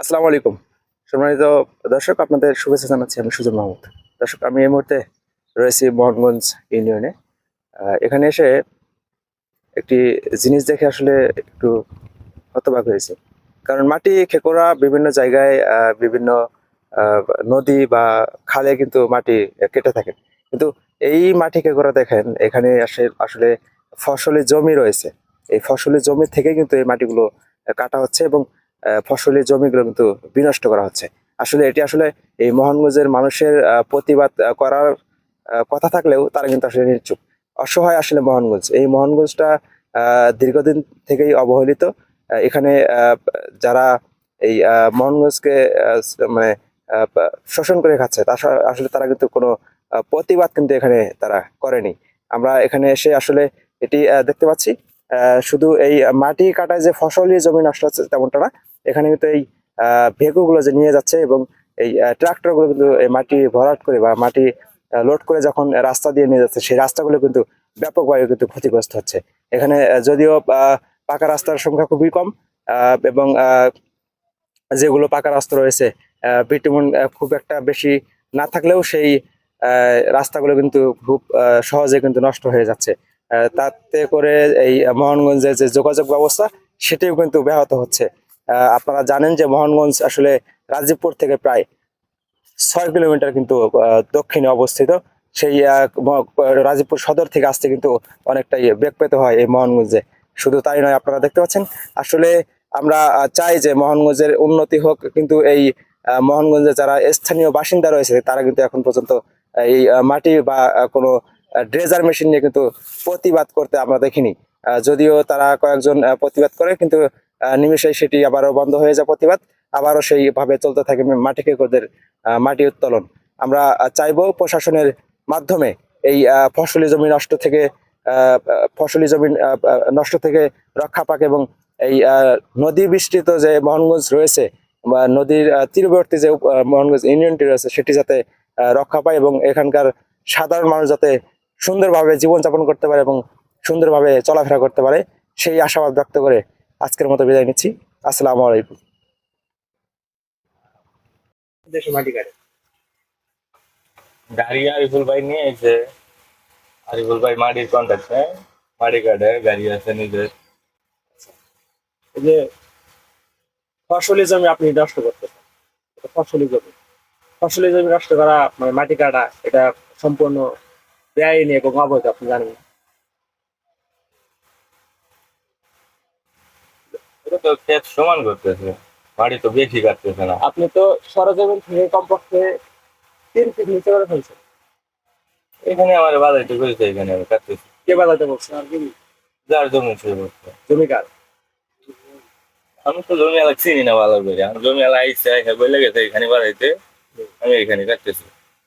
আসসালামু আলাইকুম। সম্মানিত দর্শক, আপনাদের শুভেচ্ছা জানাচ্ছি আমি সুজন মাহমুদ। দর্শক, আমি এই মুহূর্তে রয়েছি মোহনগঞ্জ ইউনিয়নে। এখানে এসে একটি জিনিস দেখে আসলে একটু হতবাক হয়েছে। কারণ মাটি, খেকোরা বিভিন্ন জায়গায় বিভিন্ন নদী বা খালে কিন্তু মাটি কেটে থাকে। কিন্তু এই মাটি খেকোরা দেখেন, এখানে আসে, আসলে ফসলের জমি রয়েছে। এই ফসলের জমি থেকে কিন্তু এই মাটিগুলো কাটা হচ্ছে এবং আহ, ফসলি জমিগুলো কিন্তু বিনষ্ট করা হচ্ছে। আসলে এটি আসলে এই মোহনগঞ্জের মানুষের প্রতিবাদ করার কথা থাকলেও তারা কিন্তু আসলে নিশ্চুপ অসহায় আসলে মোহনগঞ্জ। এই মোহনগঞ্জটা দীর্ঘদিন থেকেই অবহেলিত। এখানে যারা এই মোহনগঞ্জকে মানে শোষণ করে খাচ্ছে তা আসলে তারা কিন্তু কোনো প্রতিবাদ কিন্তু এখানে তারা করেনি। আমরা এখানে এসে আসলে এটি দেখতে পাচ্ছি। শুধু এই মাটি কাটায় যে ফসলি জমি নষ্ট হচ্ছে তেমনটা না। এখানে কিন্তু এই ভেগুগুলো যে নিয়ে যাচ্ছে এবং এই ট্রাক্টরগুলো কিন্তু মাটি ভরাট করে বা মাটি লোড করে যখন রাস্তা দিয়ে নিয়ে যাচ্ছে, সেই রাস্তাগুলো কিন্তু ব্যাপকভাবে কিন্তু ক্ষতিগ্রস্ত হচ্ছে। এখানে যদিও পাকা রাস্তার সংখ্যা খুবই কম এবং যেগুলো পাকা রাস্তা রয়েছে বিটুমন খুব একটা বেশি না থাকলেও সেই রাস্তাগুলো কিন্তু খুব সহজে কিন্তু নষ্ট হয়ে যাচ্ছে। তাতে করে এই মোহনগঞ্জের যে যোগাযোগ ব্যবস্থা, সেটিও কিন্তু ব্যাহত হচ্ছে। আপনারা জানেন যে মোহনগঞ্জ আসলে রাজীবপুর থেকে প্রায় ছয় কিলোমিটার কিন্তু দক্ষিণে অবস্থিত। সেই রাজীবপুর সদর থেকে আসতে কিন্তু অনেকটাই বেগ পেতে হয় এই মোহনগঞ্জে। শুধু তাই নয়, আপনারা দেখতে পাচ্ছেন, আসলে আমরা চাই যে মোহনগঞ্জের উন্নতি হোক, কিন্তু এই মোহনগঞ্জে যারা স্থানীয় বাসিন্দা রয়েছে, তারা কিন্তু এখন পর্যন্ত এই মাটি বা কোনো ড্রেজার মেশিন নিয়ে কিন্তু প্রতিবাদ করতে আমরা দেখিনি। যদিও তারা কয়েকজন প্রতিবাদ করে, কিন্তু নিমেষেই সেটি আবারও বন্ধ হয়ে যায় প্রতিবাদ। আবারও সেইভাবে চলতে থাকে মাটি কেকোদের মাটি উত্তোলন। আমরা চাইব প্রশাসনের মাধ্যমে এই ফসলি জমি নষ্ট থেকে ফসলি জমি নষ্ট থেকে রক্ষা পাক এবং এই নদী বিস্তৃত যে মোহনগঞ্জ রয়েছে, বা নদীর তীরবর্তী যে মোহনগঞ্জ ইউনিয়নটি রয়েছে, সেটি যাতে রক্ষা পায় এবং এখানকার সাধারণ মানুষ যাতে সুন্দরভাবে জীবনযাপন করতে পারে এবং সুন্দরভাবে চলাফেরা করতে পারে, সেই আশাবাদ ব্যক্ত করে আজকের মতো বিদায় নিচ্ছি। আসসালামু আলাইকুম। মাটি কাটে। গাড়ি আরিফুল ভাই নিয়ে এসে আরিফুল ভাই মাটির কন্ট্যাক্ট হ্যাঁ? মাটি কাটে গাড়ি আছে নিজের। যে ফসলি জমি আপনি নষ্ট করতেছেন। ফসলি জমি ফসলি জমি নষ্ট করা মানে মাটি কাটা এটা সম্পূর্ণ ব্যয় নিয়ে এবং অবৈধ আপনি জানেন তো ক্ষেত সমান করতেছে মাটি তো বেশি কাটতেছে না। আপনি তো সরজমিন থেকে কমপক্ষে তিন ফিট নিচে করে ফেলছেন। এখানে আমার বাজাইতে করেছে এখানে আমি কাটতেছি। কে বাজাতে বলছেন আর কি যার জমি শুরু করছে জমি কার? আমি তো জমি এলাকা চিনি না ভালো করে। আমি জমি এলাকা আইসে হ্যাঁ বলে গেছে এখানে বাজাইতে আমি এখানে কাটতেছি।